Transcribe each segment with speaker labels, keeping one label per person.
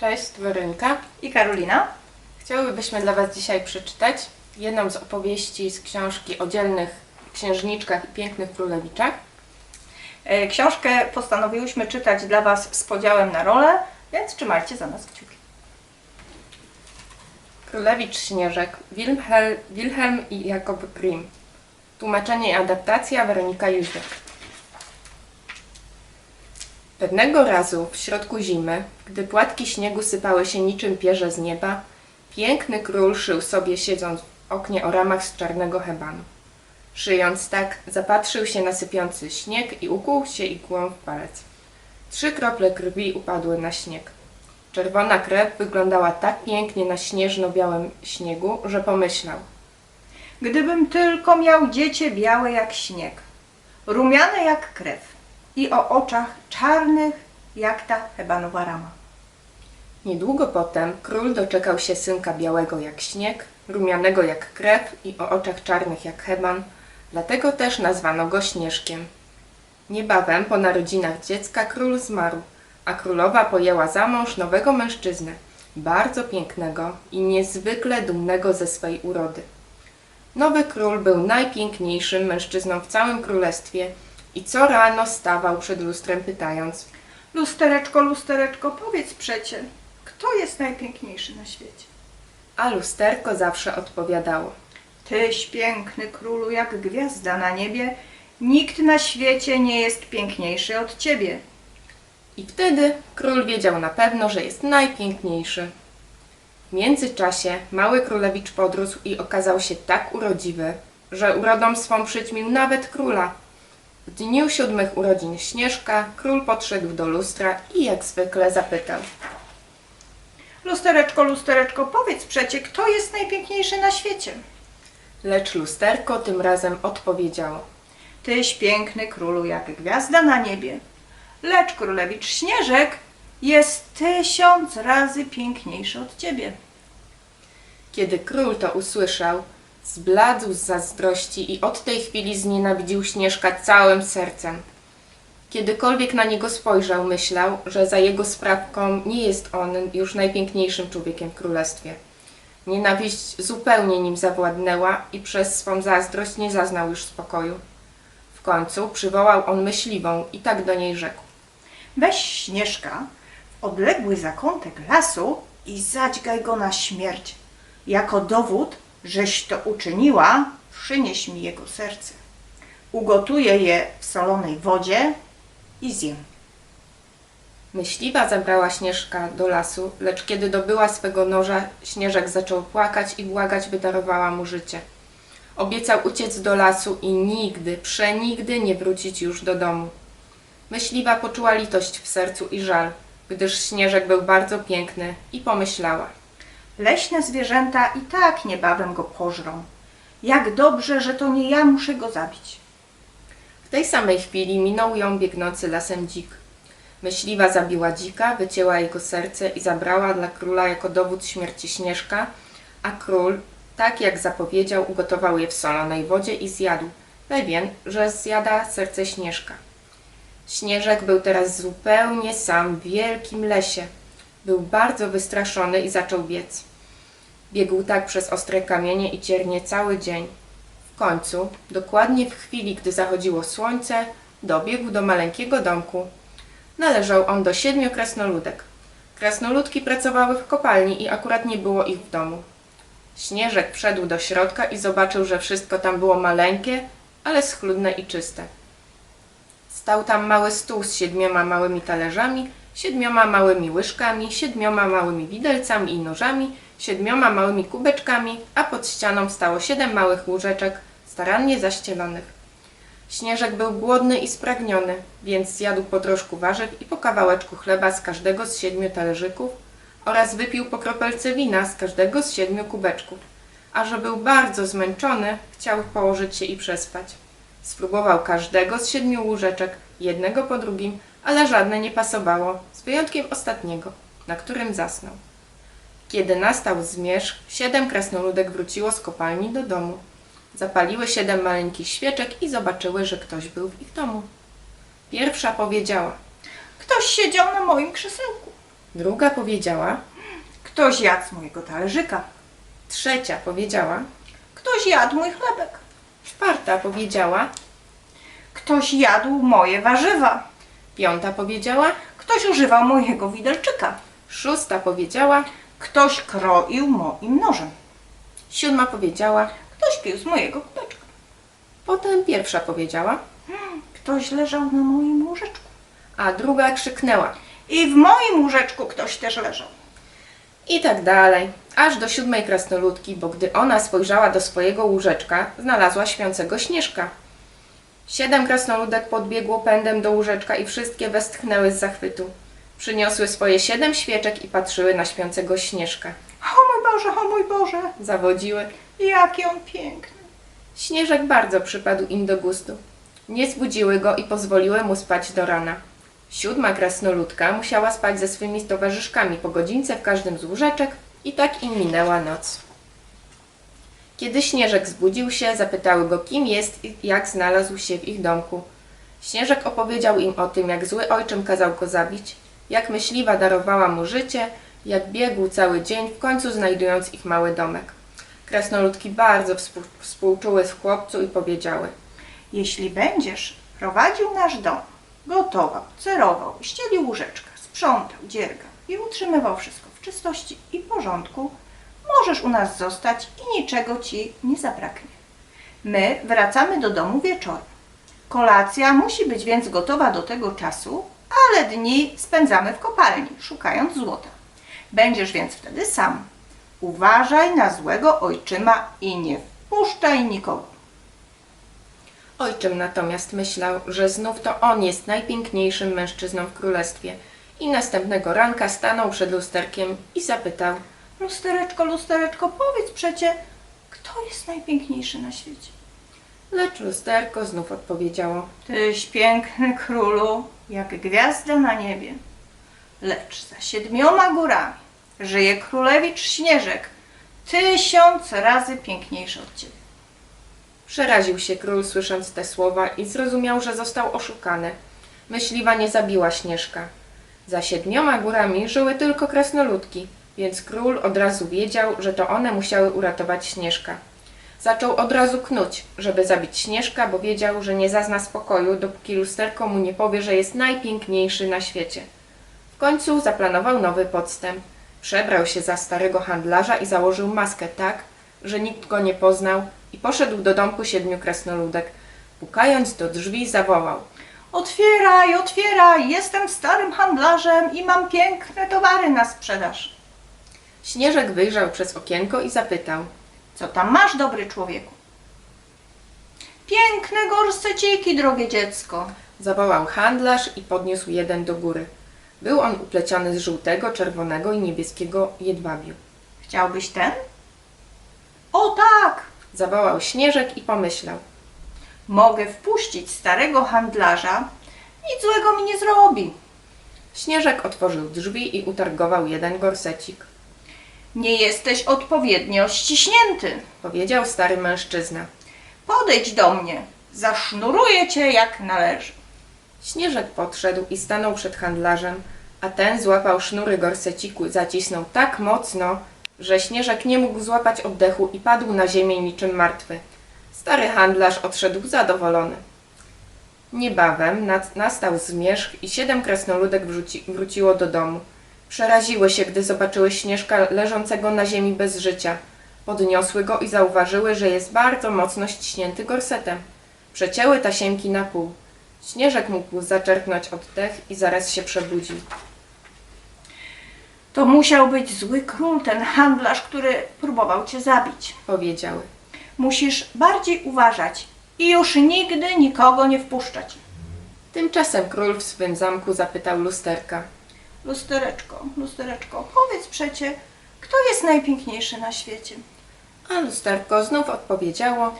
Speaker 1: Cześć, tu Weronika.
Speaker 2: i Karolina.
Speaker 1: Chciałybyśmy dla Was dzisiaj przeczytać jedną z opowieści z książki o dzielnych księżniczkach i pięknych królewiczach.
Speaker 2: E, Książkę postanowiłyśmy czytać dla Was z podziałem na role, więc trzymajcie za nas kciuki.
Speaker 1: Królewicz Śnieżek, Wilhelm, Wilhelm i Jakob Grimm. Tłumaczenie i adaptacja Weronika Jóźwiak. Pewnego razu w środku zimy, gdy płatki śniegu sypały się niczym pierze z nieba, piękny król szył sobie siedząc w oknie o ramach z czarnego hebanu. Szyjąc tak, zapatrzył się na sypiący śnieg i ukłuł się igłą w palec. Trzy krople krwi upadły na śnieg. Czerwona krew wyglądała tak pięknie na śnieżno-białym śniegu, że pomyślał.
Speaker 2: Gdybym tylko miał dziecię białe jak śnieg, rumiane jak krew i o oczach czarnych jak ta hebanowa rama.
Speaker 1: Niedługo potem król doczekał się synka białego jak śnieg, rumianego jak krew i o oczach czarnych jak heban, dlatego też nazwano go Śnieżkiem. Niebawem po narodzinach dziecka król zmarł, a królowa pojęła za mąż nowego mężczyznę, bardzo pięknego i niezwykle dumnego ze swej urody. Nowy król był najpiękniejszym mężczyzną w całym królestwie i co rano stawał przed lustrem pytając –
Speaker 2: Lustereczko, lustereczko, powiedz przecie, kto jest najpiękniejszy na świecie?
Speaker 1: A lusterko zawsze odpowiadało.
Speaker 2: Tyś piękny królu jak gwiazda na niebie, nikt na świecie nie jest piękniejszy od ciebie.
Speaker 1: I wtedy król wiedział na pewno, że jest najpiękniejszy. W międzyczasie mały królewicz podrósł i okazał się tak urodziwy, że urodą swą przyćmił nawet króla. W dniu siódmych urodzin Śnieżka król podszedł do lustra i jak zwykle zapytał.
Speaker 2: Lustereczko, lustereczko, powiedz przecie, kto jest najpiękniejszy na świecie?
Speaker 1: Lecz lusterko tym razem odpowiedziało.
Speaker 2: Tyś piękny królu jak gwiazda na niebie, lecz królewicz Śnieżek jest tysiąc razy piękniejszy od ciebie.
Speaker 1: Kiedy król to usłyszał, zbladł z zazdrości i od tej chwili znienawidził Śnieżka całym sercem. Kiedykolwiek na niego spojrzał, myślał, że za jego sprawką nie jest on już najpiękniejszym człowiekiem w królestwie. Nienawiść zupełnie nim zawładnęła i przez swą zazdrość nie zaznał już spokoju. W końcu przywołał on myśliwą i tak do niej rzekł.
Speaker 2: Weź Śnieżka w odległy zakątek lasu i zadźgaj go na śmierć. Jako dowód, żeś to uczyniła, przynieś mi jego serce. Ugotuję je w solonej wodzie i zjem.
Speaker 1: Myśliwa zabrała Śnieżka do lasu, lecz kiedy dobyła swego noża, Śnieżek zaczął płakać i błagać, by darowała mu życie. Obiecał uciec do lasu i nigdy, przenigdy nie wrócić już do domu. Myśliwa poczuła litość w sercu i żal, gdyż Śnieżek był bardzo piękny i pomyślała.
Speaker 2: Leśne zwierzęta i tak niebawem go pożrą. Jak dobrze, że to nie ja muszę go zabić.
Speaker 1: W tej samej chwili minął ją biegnący lasem dzik. Myśliwa zabiła dzika, wycięła jego serce i zabrała dla króla jako dowód śmierci Śnieżka, a król, tak jak zapowiedział, ugotował je w solonej wodzie i zjadł, pewien, że zjada serce Śnieżka. Śnieżek był teraz zupełnie sam w wielkim lesie. Był bardzo wystraszony i zaczął biec. Biegł tak przez ostre kamienie i ciernie cały dzień. W końcu, dokładnie w chwili, gdy zachodziło słońce, dobiegł do maleńkiego domku. Należał on do siedmiu krasnoludek. Krasnoludki pracowały w kopalni i akurat nie było ich w domu. Śnieżek wszedł do środka i zobaczył, że wszystko tam było maleńkie, ale schludne i czyste. Stał tam mały stół z siedmioma małymi talerzami, siedmioma małymi łyżkami, siedmioma małymi widelcami i nożami, siedmioma małymi kubeczkami, a pod ścianą stało siedem małych łóżeczek, starannie zaścielonych. Śnieżek był głodny i spragniony, więc zjadł po troszku warzyw i po kawałeczku chleba z każdego z siedmiu talerzyków oraz wypił po kropelce wina z każdego z siedmiu kubeczków. A że był bardzo zmęczony, chciał położyć się i przespać. Spróbował każdego z siedmiu łóżeczek, jednego po drugim, ale żadne nie pasowało, z wyjątkiem ostatniego, na którym zasnął. Kiedy nastał zmierzch, siedem krasnoludek wróciło z kopalni do domu. Zapaliły siedem maleńkich świeczek i zobaczyły, że ktoś był w ich domu. Pierwsza powiedziała:
Speaker 2: Ktoś siedział na moim krzesełku.
Speaker 1: Druga powiedziała,
Speaker 2: Ktoś jadł z mojego talerzyka.
Speaker 1: trzecia powiedziała,
Speaker 2: Ktoś jadł mój chlebek.
Speaker 1: czwarta powiedziała,
Speaker 2: Ktoś jadł moje warzywa.
Speaker 1: piąta powiedziała,
Speaker 2: Ktoś używał mojego widelczyka.
Speaker 1: szósta powiedziała,
Speaker 2: Ktoś kroił moim nożem.
Speaker 1: siódma powiedziała,
Speaker 2: Ktoś pił z mojego kubeczka.
Speaker 1: potem pierwsza powiedziała,
Speaker 2: Ktoś leżał na moim łóżeczku.
Speaker 1: a druga krzyknęła.
Speaker 2: I w moim łóżeczku ktoś też leżał.
Speaker 1: I tak dalej, aż do siódmej krasnoludki, bo gdy ona spojrzała do swojego łóżeczka, znalazła śpiącego Śnieżka. Siedem krasnoludek podbiegło pędem do łóżeczka i wszystkie westchnęły z zachwytu. Przyniosły swoje siedem świeczek i patrzyły na śpiącego Śnieżka.
Speaker 2: O mój Boże, o mój Boże,
Speaker 1: Zawodziły.
Speaker 2: jaki on piękny.
Speaker 1: Śnieżek bardzo przypadł im do gustu. Nie zbudziły go i pozwoliły mu spać do rana. Siódma krasnoludka musiała spać ze swymi towarzyszkami po godzince w każdym z łóżeczek i tak im minęła noc. Kiedy Śnieżek zbudził się, zapytały go, kim jest i jak znalazł się w ich domku. Śnieżek opowiedział im o tym, jak zły ojczym kazał go zabić, jak myśliwa darowała mu życie, jak biegł cały dzień, w końcu znajdując ich mały domek. Krasnoludki bardzo współ, współczuły w chłopcu i powiedziały
Speaker 2: Jeśli będziesz prowadził nasz dom, gotował, cerował, ścielił łóżeczka, sprzątał, dziergał i utrzymywał wszystko w czystości i porządku, możesz u nas zostać i niczego ci nie zabraknie. My wracamy do domu wieczorem. Kolacja musi być więc gotowa do tego czasu, ale dni spędzamy w kopalni, szukając złota. Będziesz więc wtedy sam. Uważaj na złego ojczyma i nie wpuszczaj nikogo.
Speaker 1: Ojczym natomiast myślał, że znów to on jest najpiękniejszym mężczyzną w królestwie i następnego ranka stanął przed lusterkiem i zapytał
Speaker 2: Lustereczko, lustereczko, powiedz przecie, kto jest najpiękniejszy na świecie?
Speaker 1: Lecz lusterko znów odpowiedziało
Speaker 2: Tyś piękny królu, jak gwiazda na niebie. Lecz za siedmioma górami żyje królewicz Śnieżek, tysiąc razy piękniejszy od ciebie.
Speaker 1: Przeraził się król słysząc te słowa i zrozumiał, że został oszukany. Myśliwa nie zabiła Śnieżka. Za siedmioma górami żyły tylko krasnoludki, więc król od razu wiedział, że to one musiały uratować Śnieżka. Zaczął od razu knuć, żeby zabić Śnieżka, bo wiedział, że nie zazna spokoju, dopóki lusterko mu nie powie, że jest najpiękniejszy na świecie. W końcu zaplanował nowy podstęp. Przebrał się za starego handlarza i założył maskę tak, że nikt go nie poznał i poszedł do domku siedmiu krasnoludek. Pukając do drzwi zawołał.
Speaker 2: Otwieraj, otwieraj, jestem starym handlarzem i mam piękne towary na sprzedaż.
Speaker 1: Śnieżek wyjrzał przez okienko i zapytał.
Speaker 2: Co tam masz, dobry człowieku? Piękne gorseciki, drogie dziecko.
Speaker 1: Zawołał handlarz i podniósł jeden do góry. Był on upleciony z żółtego, czerwonego i niebieskiego jedwabiu.
Speaker 2: Chciałbyś ten? O tak,
Speaker 1: Zawołał Śnieżek i pomyślał.
Speaker 2: mogę wpuścić starego handlarza, nic złego mi nie zrobi.
Speaker 1: Śnieżek otworzył drzwi i utargował jeden gorsecik.
Speaker 2: Nie jesteś odpowiednio ściśnięty.
Speaker 1: Powiedział stary mężczyzna.
Speaker 2: Podejdź do mnie, zasznuruję cię jak należy.
Speaker 1: Śnieżek podszedł i stanął przed handlarzem, a ten złapał sznury gorseciku i zacisnął tak mocno, że Śnieżek nie mógł złapać oddechu i padł na ziemię niczym martwy. Stary handlarz odszedł zadowolony. Niebawem nastał zmierzch i siedem krasnoludek wrzuci, wróciło do domu. Przeraziły się, gdy zobaczyły Śnieżka leżącego na ziemi bez życia. Podniosły go i zauważyły, że jest bardzo mocno ściśnięty gorsetem. Przecięły tasiemki na pół. Śnieżek mógł zaczerpnąć oddech i zaraz się przebudził.
Speaker 2: To musiał być zły król, ten handlarz, który próbował cię zabić.
Speaker 1: Powiedziały.
Speaker 2: Musisz bardziej uważać i już nigdy nikogo nie wpuszczać.
Speaker 1: Tymczasem król w swym zamku zapytał lusterka.
Speaker 2: Lustereczko, lustereczko, powiedz przecie, kto jest najpiękniejszy na świecie?
Speaker 1: A lusterko znów odpowiedziało.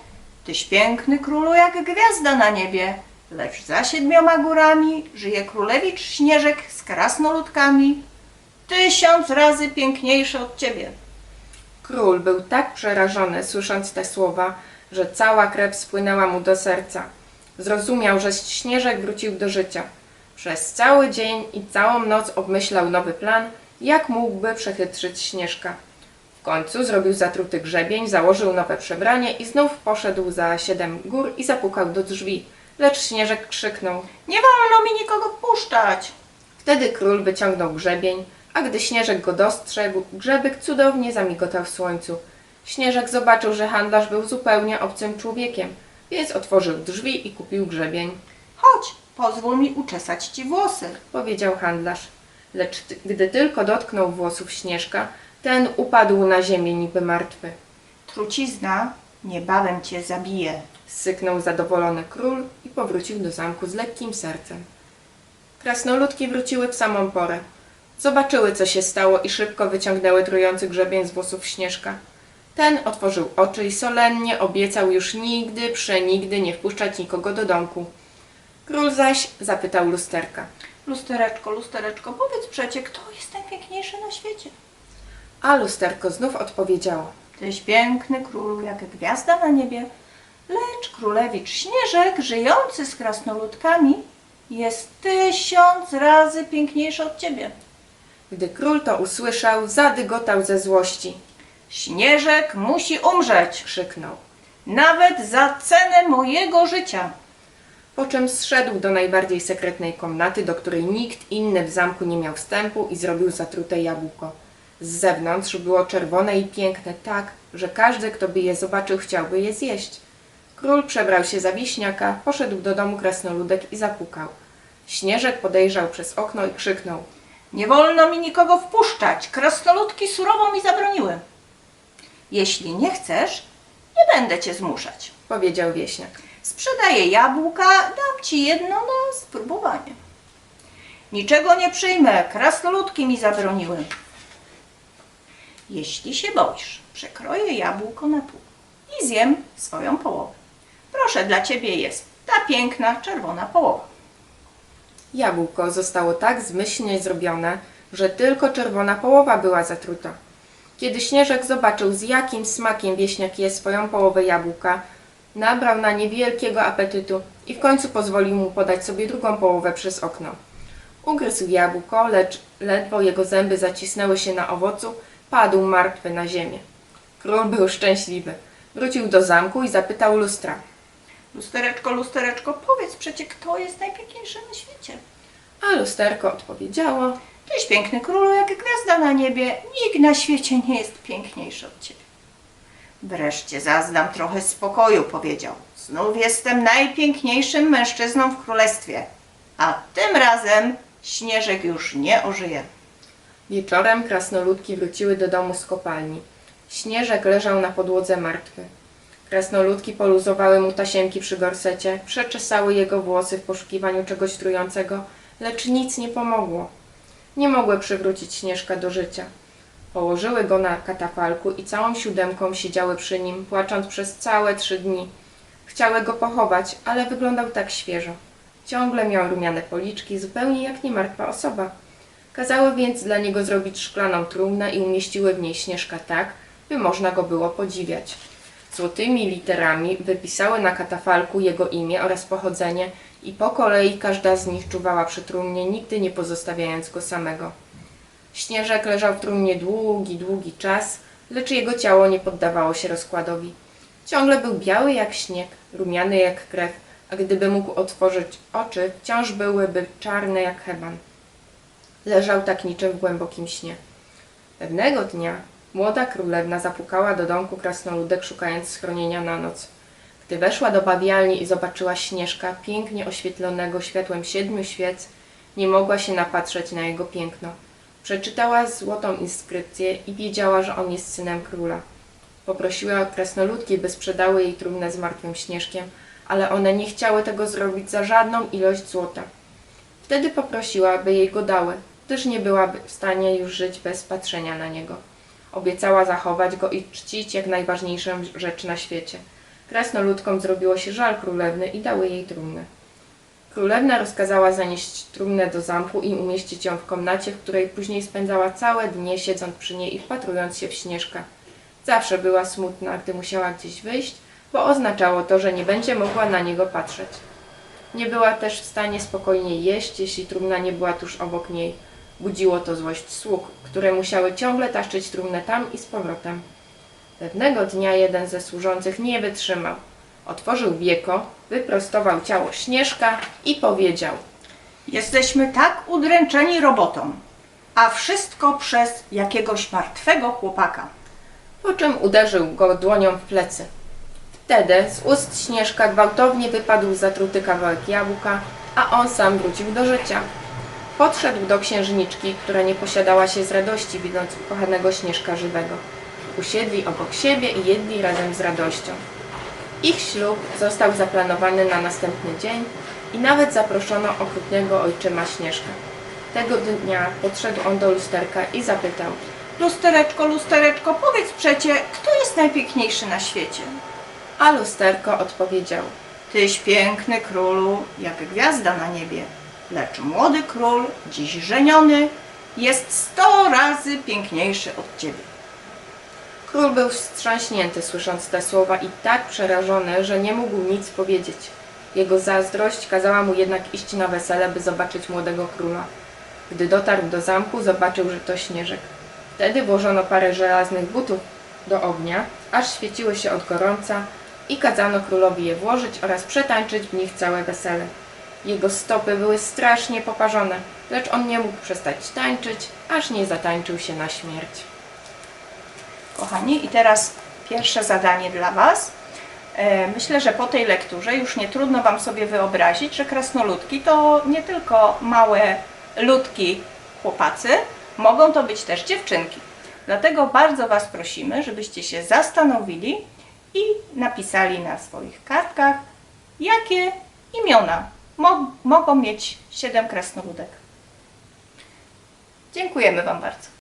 Speaker 2: Tyś piękny królu jak gwiazda na niebie, lecz za siedmioma górami żyje królewicz Śnieżek z krasnoludkami, tysiąc razy piękniejszy od ciebie.
Speaker 1: Król był tak przerażony, słysząc te słowa, że cała krew spłynęła mu do serca. Zrozumiał, że Śnieżek wrócił do życia. Przez cały dzień i całą noc obmyślał nowy plan, jak mógłby przechytrzyć Śnieżka. W końcu zrobił zatruty grzebień, założył nowe przebranie i znów poszedł za siedem gór i zapukał do drzwi. Lecz Śnieżek krzyknął.
Speaker 2: Nie wolno mi nikogo wpuszczać.
Speaker 1: Wtedy król wyciągnął grzebień, a gdy Śnieżek go dostrzegł, grzebyk cudownie zamigotał w słońcu. Śnieżek zobaczył, że handlarz był zupełnie obcym człowiekiem, więc otworzył drzwi i kupił grzebień.
Speaker 2: Chodź, pozwól mi uczesać ci włosy.
Speaker 1: powiedział handlarz. Lecz ty, gdy tylko dotknął włosów Śnieżka, ten upadł na ziemię niby martwy.
Speaker 2: Trucizna niebawem cię zabije.
Speaker 1: Syknął zadowolony król i powrócił do zamku z lekkim sercem. Krasnoludki wróciły w samą porę. Zobaczyły, co się stało i szybko wyciągnęły trujący grzebień z włosów Śnieżka. Ten otworzył oczy i solennie obiecał już nigdy, przenigdy nie wpuszczać nikogo do domku. Król zaś zapytał lusterka.
Speaker 2: Lustereczko, lustereczko, powiedz przecie, kto jest najpiękniejszy na świecie?
Speaker 1: A lusterko znów odpowiedziało.
Speaker 2: Tyś piękny królu, jak gwiazda na niebie, lecz królewicz Śnieżek, żyjący z krasnoludkami, jest tysiąc razy piękniejszy od ciebie.
Speaker 1: Gdy król to usłyszał, zadygotał ze złości.
Speaker 2: Śnieżek musi umrzeć,
Speaker 1: Krzyknął.
Speaker 2: nawet za cenę mojego życia.
Speaker 1: Po czym zszedł do najbardziej sekretnej komnaty, do której nikt inny w zamku nie miał wstępu i zrobił zatrute jabłko. Z zewnątrz było czerwone i piękne tak, że każdy, kto by je zobaczył, chciałby je zjeść. Król przebrał się za wieśniaka, poszedł do domu krasnoludek i zapukał. Śnieżek podejrzał przez okno i krzyknął.
Speaker 2: Nie wolno mi nikogo wpuszczać. Krasnoludki surowo mi zabroniły. Jeśli nie chcesz, nie będę cię zmuszać.
Speaker 1: Powiedział wieśniak.
Speaker 2: Sprzedaję jabłka, dam ci jedno na spróbowanie. Niczego nie przyjmę, krasnoludki mi zabroniły. Jeśli się boisz, przekroję jabłko na pół i zjem swoją połowę. Proszę, dla ciebie jest ta piękna czerwona połowa.
Speaker 1: Jabłko zostało tak zmyślnie zrobione, że tylko czerwona połowa była zatruta. Kiedy Śnieżek zobaczył, z jakim smakiem wieśniak je swoją połowę jabłka, nabrał na niewielkiego apetytu i w końcu pozwolił mu podać sobie drugą połowę przez okno. Ugryzł jabłko, lecz ledwo jego zęby zacisnęły się na owocu, padł martwy na ziemię. Król był szczęśliwy. Wrócił do zamku i zapytał lustra.
Speaker 2: Lustereczko, lustereczko, powiedz przecie, kto jest najpiękniejszy na świecie?
Speaker 1: A lusterko odpowiedziało,
Speaker 2: Tyś piękny królu, jak gwiazda na niebie, nikt na świecie nie jest piękniejszy od ciebie. Wreszcie zaznam trochę spokoju, powiedział. Znów jestem najpiękniejszym mężczyzną w królestwie, a tym razem Śnieżek już nie ożyje.
Speaker 1: Wieczorem krasnoludki wróciły do domu z kopalni. Śnieżek leżał na podłodze martwy. Krasnoludki poluzowały mu tasiemki przy gorsecie, przeczesały jego włosy w poszukiwaniu czegoś trującego, lecz nic nie pomogło. Nie mogły przywrócić Śnieżka do życia. Położyły go na katafalku i całą siódemką siedziały przy nim, płacząc przez całe trzy dni. Chciały go pochować, ale wyglądał tak świeżo. Ciągle miał rumiane policzki, zupełnie jak niemartwa osoba. Kazały więc dla niego zrobić szklaną trumnę i umieściły w niej Śnieżka tak, by można go było podziwiać. Złotymi literami wypisały na katafalku jego imię oraz pochodzenie i po kolei każda z nich czuwała przy trumnie, nigdy nie pozostawiając go samego. Śnieżek leżał w trumnie długi, długi czas, lecz jego ciało nie poddawało się rozkładowi. Ciągle był biały jak śnieg, rumiany jak krew, a gdyby mógł otworzyć oczy, wciąż byłyby czarne jak heban. Leżał tak niczym w głębokim śnie. Pewnego dnia młoda królewna zapukała do domku krasnoludek, szukając schronienia na noc. Gdy weszła do bawialni i zobaczyła Śnieżka, pięknie oświetlonego światłem siedmiu świec, nie mogła się napatrzeć na jego piękno. Przeczytała złotą inskrypcję i wiedziała, że on jest synem króla. Poprosiła krasnoludki, by sprzedały jej trumnę z martwym Śnieżkiem, ale one nie chciały tego zrobić za żadną ilość złota. Wtedy poprosiła, by jej go dały, gdyż nie byłaby w stanie już żyć bez patrzenia na niego. Obiecała zachować go i czcić jak najważniejszą rzecz na świecie. Krasnoludkom zrobiło się żal królewny i dały jej trumnę. Królewna rozkazała zanieść trumnę do zamku i umieścić ją w komnacie, w której później spędzała całe dnie siedząc przy niej i wpatrując się w Śnieżka. Zawsze była smutna, gdy musiała gdzieś wyjść, bo oznaczało to, że nie będzie mogła na niego patrzeć. Nie była też w stanie spokojnie jeść, jeśli trumna nie była tuż obok niej. Budziło to złość sług, które musiały ciągle taszczyć trumnę tam i z powrotem. Pewnego dnia jeden ze służących nie wytrzymał. Otworzył wieko, wyprostował ciało Śnieżka i powiedział
Speaker 2: Jesteśmy tak udręczeni robotą, a wszystko przez jakiegoś martwego chłopaka.
Speaker 1: po czym uderzył go dłonią w plecy. Wtedy z ust Śnieżka gwałtownie wypadł zatruty kawałek jabłka, a on sam wrócił do życia. Podszedł do księżniczki, która nie posiadała się z radości, widząc ukochanego Śnieżka żywego. Usiedli obok siebie i jedli razem z radością. Ich ślub został zaplanowany na następny dzień i nawet zaproszono okrutnego ojczyma Śnieżka. Tego dnia podszedł on do lusterka i zapytał –
Speaker 2: Lustereczko, lustereczko, powiedz przecie, kto jest najpiękniejszy na świecie?
Speaker 1: A lusterko odpowiedział:
Speaker 2: Tyś piękny królu, jak gwiazda na niebie, lecz młody król, dziś żeniony, jest sto razy piękniejszy od ciebie.
Speaker 1: Król był wstrząśnięty słysząc te słowa i tak przerażony, że nie mógł nic powiedzieć. Jego zazdrość kazała mu jednak iść na wesele, by zobaczyć młodego króla. Gdy dotarł do zamku, zobaczył, że to śnieżek. Wtedy włożono parę żelaznych butów do ognia, aż świeciły się od gorąca i kazano królowi je włożyć oraz przetańczyć w nich całe wesele. Jego stopy były strasznie poparzone, lecz on nie mógł przestać tańczyć, aż nie zatańczył się na śmierć.
Speaker 2: Kochani, i teraz pierwsze zadanie dla Was. E, Myślę, że po tej lekturze już nie trudno Wam sobie wyobrazić, że krasnoludki to nie tylko małe ludki chłopacy, mogą to być też dziewczynki. Dlatego bardzo Was prosimy, żebyście się zastanowili i napisali na swoich kartkach, jakie imiona mo- mogą mieć siedem krasnoludek. Dziękujemy Wam bardzo.